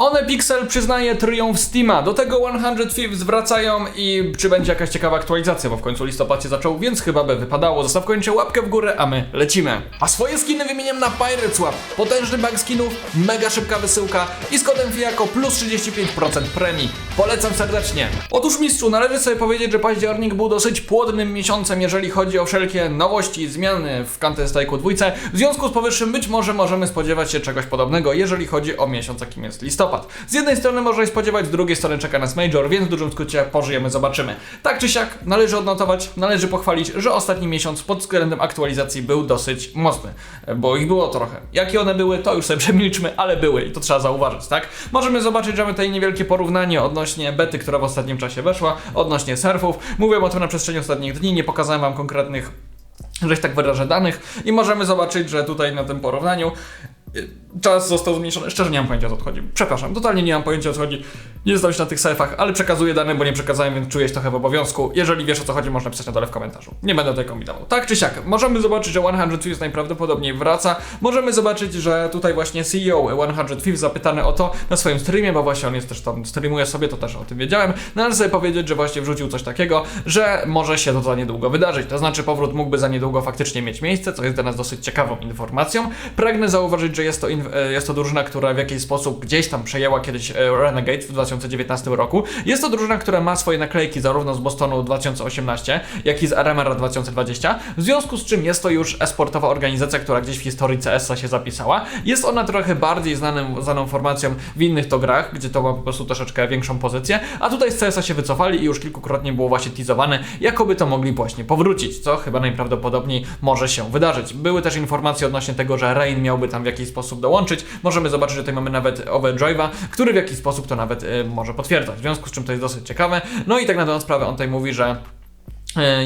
One Pixel przyznaje triumf Steama. Do tego 100 Thieves wracają i czy będzie jakaś ciekawa aktualizacja, bo w końcu listopad się zaczął, więc chyba by wypadało. Zostaw koniecznie łapkę w górę, a my lecimy. A swoje skiny wymieniam na Pirate Swap. Potężny bank skinów, mega szybka wysyłka i z kodem FIAKO plus 35% premii. Polecam serdecznie. Otóż mistrzu, należy sobie powiedzieć, że październik był dosyć płodnym miesiącem, jeżeli chodzi o wszelkie nowości i zmiany w Counter Strike'u 2. W związku z powyższym być może możemy spodziewać się czegoś podobnego, jeżeli chodzi o miesiąc, jakim jest listopad. Z jednej strony można się spodziewać, z drugiej strony czeka nas Major, więc w dużym skrócie pożyjemy, zobaczymy. Tak czy siak, należy odnotować, należy pochwalić, że ostatni miesiąc pod względem aktualizacji był dosyć mocny, bo ich było trochę. Jakie one były, to już sobie przemilczmy, ale były i to trzeba zauważyć, tak? Możemy zobaczyć, że mamy tutaj niewielkie porównanie odnośnie bety, która w ostatnim czasie weszła, odnośnie surfów. Mówiłem o tym na przestrzeni ostatnich dni, nie pokazałem wam konkretnych że tak wyrażę, danych i możemy zobaczyć, że tutaj na tym porównaniu czas został zmniejszony. Szczerze nie mam pojęcia o co chodzi. Przepraszam, totalnie nie mam pojęcia o co chodzi. Nie znam się na tych sefach, ale przekazuję dane, bo nie przekazałem, więc czuję się trochę w obowiązku. Jeżeli wiesz o co chodzi, można pisać na dole w komentarzu. Nie będę tutaj kombinował. Tak czy siak, możemy zobaczyć, że 100 Thieves najprawdopodobniej wraca. Możemy zobaczyć, że tutaj właśnie CEO 100 Thieves zapytany o to na swoim streamie, bo właśnie on jest też tam, streamuje sobie, to też o tym wiedziałem. Należy sobie powiedzieć, że właśnie wrzucił coś takiego, że może się to za niedługo wydarzyć. To znaczy powrót mógłby za niedługo faktycznie mieć miejsce, co jest dla nas dosyć ciekawą informacją. Pragnę zauważyć, że jest to, e, jest to drużyna, która w jakiś sposób gdzieś tam przejęła kiedyś e, Renegade w 2019 roku. Jest to drużyna, która ma swoje naklejki zarówno z Bostonu 2018, jak i z RMR 2020, w związku z czym jest to już esportowa organizacja, która gdzieś w historii CS-a się zapisała. Jest ona trochę bardziej znanym, znaną formacją w innych to grach, gdzie to ma po prostu troszeczkę większą pozycję, a tutaj z CS-a się wycofali i już kilkukrotnie było właśnie teasowane, jakoby to mogli właśnie powrócić, co chyba najprawdopodobniej może się wydarzyć. Były też informacje odnośnie tego, że Rain miałby tam w jakiś sposób dołączyć. Możemy zobaczyć, że tutaj mamy nawet Overdrive'a, który w jakiś sposób to nawet y, może potwierdzać, w związku z czym to jest dosyć ciekawe. No i tak na dobrą sprawę on tutaj mówi, że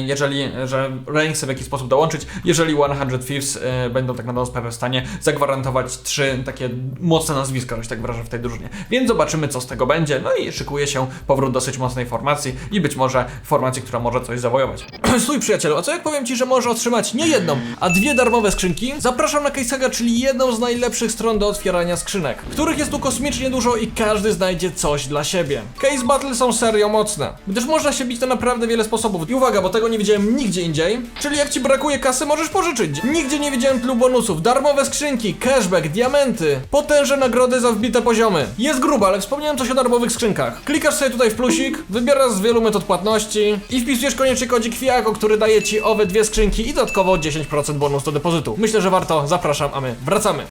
jeżeli, że chce w jakiś sposób dołączyć, jeżeli 100 Thieves e, będą tak na dobrą sprawę w stanie zagwarantować trzy takie mocne nazwiska, że tak wyrażę, w tej drużynie. Więc zobaczymy, co z tego będzie. No i szykuje się powrót dosyć mocnej formacji i być może formacji, która może coś zawojować. Stój przyjacielu, a co jak powiem Ci, że możesz otrzymać nie jedną, a dwie darmowe skrzynki? Zapraszam na Casesaga, czyli jedną z najlepszych stron do otwierania skrzynek, których jest tu kosmicznie dużo i każdy znajdzie coś dla siebie. Case Battle są serio mocne, gdyż można się bić na naprawdę wiele sposobów. I uwaga, bo tego nie widziałem nigdzie indziej, czyli jak Ci brakuje kasy, możesz pożyczyć. Nigdzie nie widziałem tylu bonusów, darmowe skrzynki, cashback, diamenty, potężne nagrody za wbite poziomy. Jest grubo, ale wspomniałem coś o darmowych skrzynkach. Klikasz sobie tutaj w plusik, wybierasz z wielu metod płatności i wpisujesz koniecznie kodzik FIAKO, który daje Ci owe dwie skrzynki i dodatkowo 10% bonus do depozytu. Myślę, że warto, zapraszam, a my wracamy.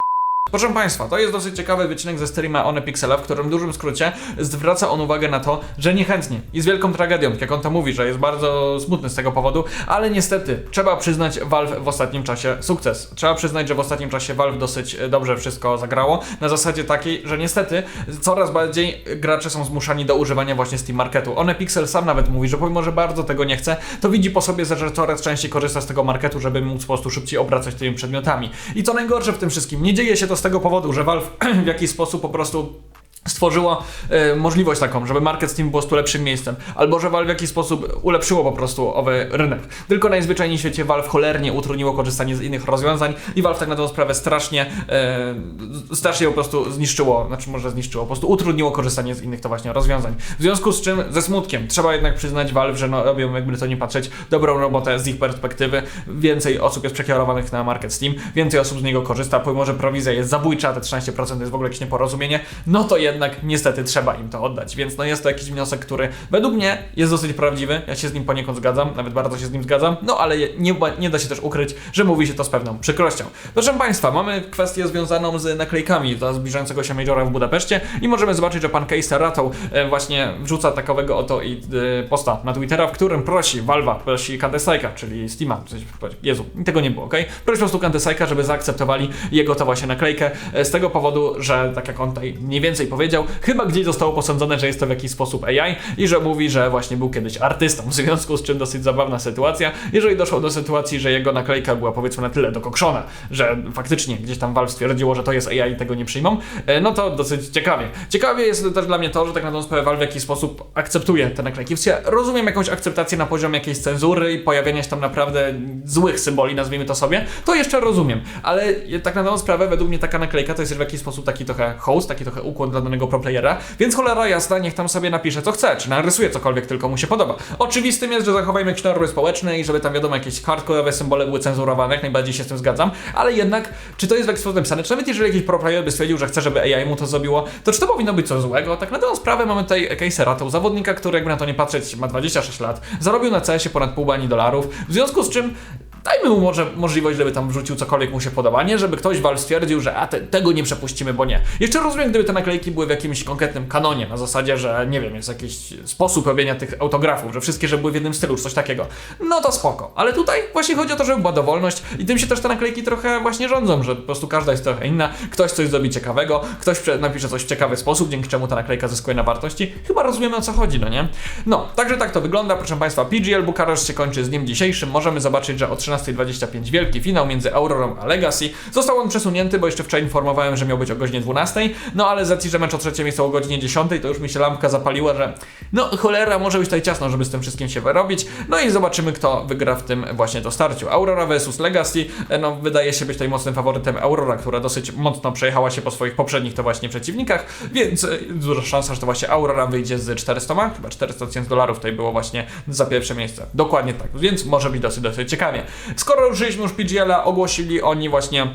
Proszę Państwa, to jest dosyć ciekawy wycinek ze streama One Pixela, w którym w dużym skrócie zwraca on uwagę na to, że niechętnie i z wielką tragedią, jak on to mówi, że jest bardzo smutny z tego powodu, ale niestety trzeba przyznać Valve w ostatnim czasie sukces. Trzeba przyznać, że w ostatnim czasie Valve dosyć dobrze wszystko zagrało, na zasadzie takiej, że niestety coraz bardziej gracze są zmuszani do używania właśnie Steam Marketu. One Pixel sam nawet mówi, że pomimo, że bardzo tego nie chce, to widzi po sobie, że coraz częściej korzysta z tego marketu, żeby móc po prostu szybciej obracać tymi przedmiotami. I co najgorsze w tym wszystkim, nie dzieje się to tego powodu, że Valve w jakiś sposób po prostu stworzyło e, możliwość taką, żeby market Steam był po prostu lepszym miejscem, albo że Valve w jakiś sposób ulepszyło po prostu owy rynek. Tylko najzwyczajniej w świecie Valve cholernie utrudniło korzystanie z innych rozwiązań i Valve tak na tą sprawę strasznie e, strasznie po prostu zniszczyło, znaczy może zniszczyło, po prostu utrudniło korzystanie z innych to właśnie rozwiązań. W związku z czym ze smutkiem trzeba jednak przyznać Valve, że no, robią jakby to nie patrzeć dobrą robotę z ich perspektywy. Więcej osób jest przekierowanych na market Steam, więcej osób z niego korzysta, pomimo że prowizja jest zabójcza, te 13% jest w ogóle jakieś nieporozumienie, no to jednak niestety trzeba im to oddać. Więc no jest to jakiś wniosek, który według mnie jest dosyć prawdziwy. Ja się z nim poniekąd zgadzam, nawet bardzo się z nim zgadzam, no ale nie, nie da się też ukryć, że mówi się to z pewną przykrością. Proszę Państwa, mamy kwestię związaną z naklejkami do zbliżającego się Majora w Budapeszcie i możemy zobaczyć, że pan Case Ratą e, właśnie wrzuca takowego oto i e, posta na Twittera, w którym prosi Valve'a, prosi Counter-Strike'a, czyli Steama, coś, Jezu, tego nie było, ok? Prosi po prostu Counter-Strike'a, żeby zaakceptowali jego to właśnie naklejkę e, z tego powodu, że tak jak on tutaj mniej więcej powiedział, chyba gdzieś zostało posądzone, że jest to w jakiś sposób AI i że mówi, że właśnie był kiedyś artystą, w związku z czym dosyć zabawna sytuacja. Jeżeli doszło do sytuacji, że jego naklejka była powiedzmy na tyle dokokszona, że faktycznie gdzieś tam Valve stwierdziło, że to jest AI i tego nie przyjmą, e, no to dosyć ciekawie. Ciekawie jest też dla mnie to, że tak na dobrą sprawę Valve w jakiś sposób akceptuje te naklejki. W rozumiem jakąś akceptację na poziomie jakiejś cenzury i pojawiania się tam naprawdę złych symboli, nazwijmy to sobie, to jeszcze rozumiem, ale tak na dobrą sprawę według mnie taka naklejka to jest w jakiś sposób taki trochę host, taki trochę ukłon dla proplayera, więc cholera jasna, niech tam sobie napisze co chce, czy narysuje cokolwiek tylko mu się podoba. Oczywistym jest, że zachowajmy jakieś normy społeczne i żeby tam wiadomo jakieś hardcore'owe symbole były cenzurowane, jak najbardziej się z tym zgadzam, ale jednak, czy to jest w jakiś napisane, czy nawet jeżeli jakiś proplayer by stwierdził, że chce, żeby AI mu to zrobiło, to czy to powinno być coś złego? Tak na dobrą sprawę mamy tutaj Casera, to zawodnika, który jakby na to nie patrzeć ma 26 lat, zarobił na CS-ie ponad pół bani dolarów, w związku z czym dajmy mu może możliwość, żeby tam wrzucił cokolwiek mu się podoba, nie żeby ktoś wal stwierdził, że a te, tego nie przepuścimy, bo nie. Jeszcze rozumiem, gdyby te naklejki były w jakimś konkretnym kanonie, na zasadzie, że nie wiem, jest jakiś sposób robienia tych autografów, że wszystkie, że były w jednym stylu, czy coś takiego. No to spoko. Ale tutaj właśnie chodzi o to, żeby była dowolność i tym się też te naklejki trochę właśnie rządzą, że po prostu każda jest trochę inna, ktoś coś zrobi ciekawego, ktoś napisze coś w ciekawy sposób, dzięki czemu ta naklejka zyskuje na wartości. Chyba rozumiemy o co chodzi, no nie? No, także tak to wygląda, proszę Państwa. PGL Bukaresz się kończy z dniem dzisiejszym. Możemy zobaczyć, że o 13.25 wielki finał między Aurorą a Legacy. Został on przesunięty, bo jeszcze wczoraj informowałem, że miał być o godzinie 12, no ale z racji, że mecz o trzecie miejsce o godzinie 10, to już mi się lampka zapaliła, że no cholera, może być tutaj ciasno, żeby z tym wszystkim się wyrobić. No i zobaczymy, kto wygra w tym właśnie to starciu. Aurora vs Legacy, e, no wydaje się być tutaj mocnym faworytem Aurora, która dosyć mocno przejechała się po swoich poprzednich to właśnie przeciwnikach, więc e, duża szansa, że to właśnie Aurora wyjdzie z 400, chyba 400 tysięcy dolarów tutaj było właśnie za pierwsze miejsce. Dokładnie tak, więc może być dosyć, dosyć ciekawie. Skoro ruszyliśmy już PGL-a, ogłosili oni właśnie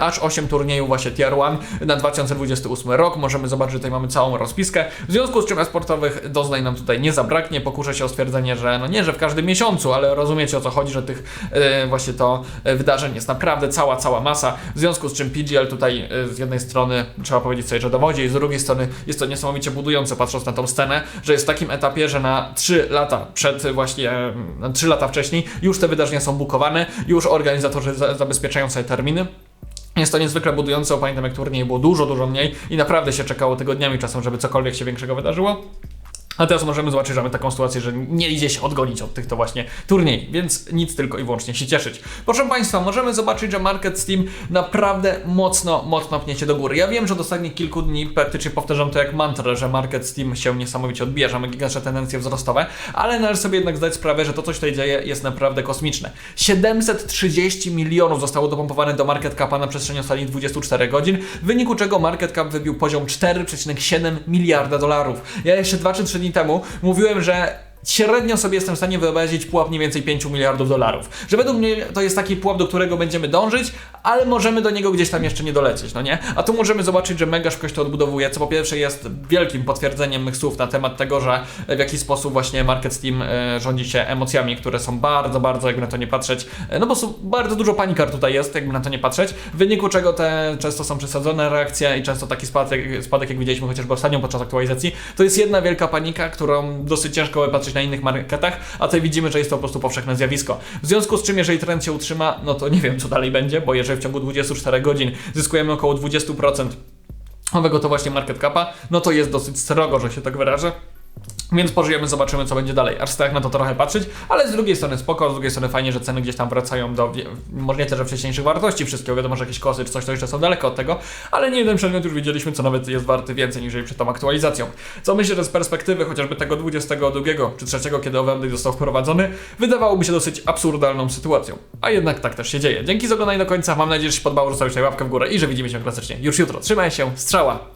aż 8 turniejów właśnie Tier 1 na 2028 rok. Możemy zobaczyć, że tutaj mamy całą rozpiskę. W związku z czym e-sportowych doznań nam tutaj nie zabraknie. Pokuszę się o stwierdzenie, że no nie, że w każdym miesiącu, ale rozumiecie o co chodzi, że tych e, właśnie to e, wydarzeń jest naprawdę cała, cała masa. W związku z czym PGL tutaj e, z jednej strony trzeba powiedzieć sobie, że dowodzi i z drugiej strony jest to niesamowicie budujące patrząc na tą scenę, że jest w takim etapie, że na 3 lata przed właśnie, na 3 lata wcześniej już te wydarzenia są bukowane, już organizatorzy za, zabezpieczają sobie terminy. Jest to niezwykle budujące, pamiętam jak turniej było dużo, dużo mniej i naprawdę się czekało tygodniami czasem, żeby cokolwiek się większego wydarzyło. A teraz możemy zobaczyć, że mamy taką sytuację, że nie idzie się odgonić od tych to właśnie turniej, więc nic tylko i wyłącznie się cieszyć. Proszę Państwa, możemy zobaczyć, że market Steam naprawdę mocno, mocno pnie się do góry. Ja wiem, że od ostatnich kilku dni praktycznie powtarzam to jak mantrę, że market Steam się niesamowicie odbija, że mamy gigantyczne tendencje wzrostowe, ale należy sobie jednak zdać sprawę, że to, co się tutaj dzieje, jest naprawdę kosmiczne. 730 milionów zostało dopompowane do market capa na przestrzeni ostatnich 24 godzin, w wyniku czego market cap wybił poziom 4,7 miliarda dolarów. Ja jeszcze 2 czy 3 dni temu mówiłem, że średnio sobie jestem w stanie wyobrazić pułap mniej więcej 5 miliardów dolarów. Że według mnie to jest taki pułap, do którego będziemy dążyć, ale możemy do niego gdzieś tam jeszcze nie dolecieć, no nie? A tu możemy zobaczyć, że mega szybko się to odbudowuje, co po pierwsze jest wielkim potwierdzeniem mych słów na temat tego, że w jaki sposób właśnie Market Steam e, rządzi się emocjami, które są bardzo, bardzo, jakby na to nie patrzeć, e, no bo są, bardzo dużo panikar tutaj jest, jakby na to nie patrzeć, w wyniku czego te często są przesadzone reakcje i często taki spadek, spadek jak widzieliśmy chociażby ostatnio podczas aktualizacji, to jest jedna wielka panika, którą dosyć ciężko patrzeć na innych marketach, a tutaj widzimy, że jest to po prostu powszechne zjawisko. W związku z czym, jeżeli trend się utrzyma, no to nie wiem, co dalej będzie, bo jeżeli w ciągu 24 godzin zyskujemy około 20% owego to właśnie market capa, no to jest dosyć srogo, że się tak wyrażę. Więc pożyjemy, zobaczymy co będzie dalej. Aż tak na to trochę patrzeć, ale z drugiej strony spoko, z drugiej strony fajnie, że ceny gdzieś tam wracają do, może nie też, że wcześniejszych wartości wszystkiego, wiadomo, że jakieś kosy czy coś to jeszcze są daleko od tego, ale nie jeden przedmiot już widzieliśmy, co nawet jest warty więcej niż przed tą aktualizacją. Co myślę, że z perspektywy chociażby tego 22 czy 3, kiedy Overlay został wprowadzony, wydawałoby się dosyć absurdalną sytuacją. A jednak tak też się dzieje. Dzięki za oglądanie do końca, mam nadzieję, że się podobało, zostawić tutaj łapkę w górę i że widzimy się klasycznie już jutro. Trzymaj się, strzała!